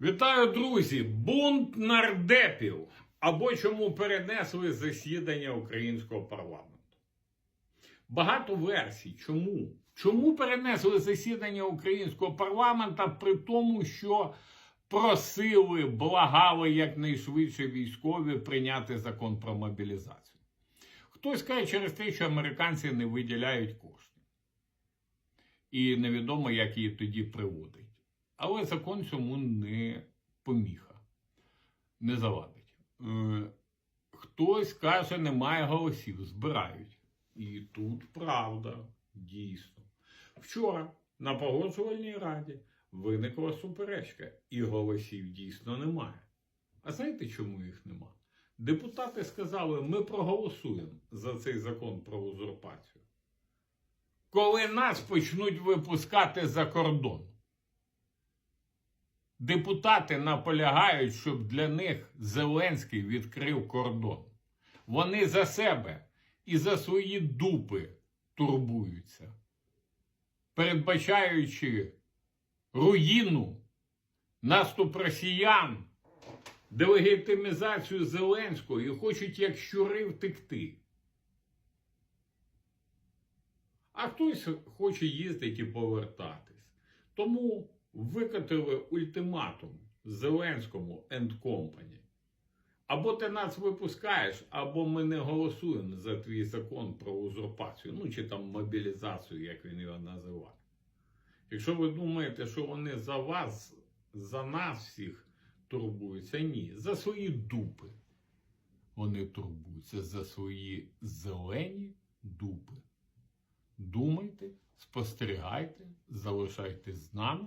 Вітаю, друзі! Бунт нардепів або чому перенесли засідання українського парламенту. Багато версій. Чому? Чому перенесли засідання українського парламента при тому, що просили, благали якнайшвидше військові прийняти закон про мобілізацію? Хтось каже через те, що американці не виділяють кошти. І невідомо, як її тоді приводить. Але закон цьому не поміха, не завадить. Е, Хтось каже, немає голосів, збирають. І тут правда, дійсно. Вчора на погоджувальній раді виникла суперечка, і голосів дійсно немає. А знаєте, чому їх нема? Депутати сказали, ми проголосуємо за цей закон про узурпацію. Коли нас почнуть випускати за кордон. Депутати наполягають, щоб для них Зеленський відкрив кордон. Вони за себе і за свої дупи турбуються, передбачаючи руїну, наступ росіян, делегітимізацію Зеленського і хочуть як щури втекти. А хтось хоче їздити і повертатись. Тому викатили ультиматум Зеленському and Company. Або ти нас випускаєш, або ми не голосуємо за твій закон про узурпацію, ну чи там мобілізацію, як він його називає. Якщо ви думаєте, що вони за вас, за нас всіх турбуються, ні, за свої дупи. Вони турбуються за свої зелені дупи. Думайте, спостерігайте, залишайтесь з нами.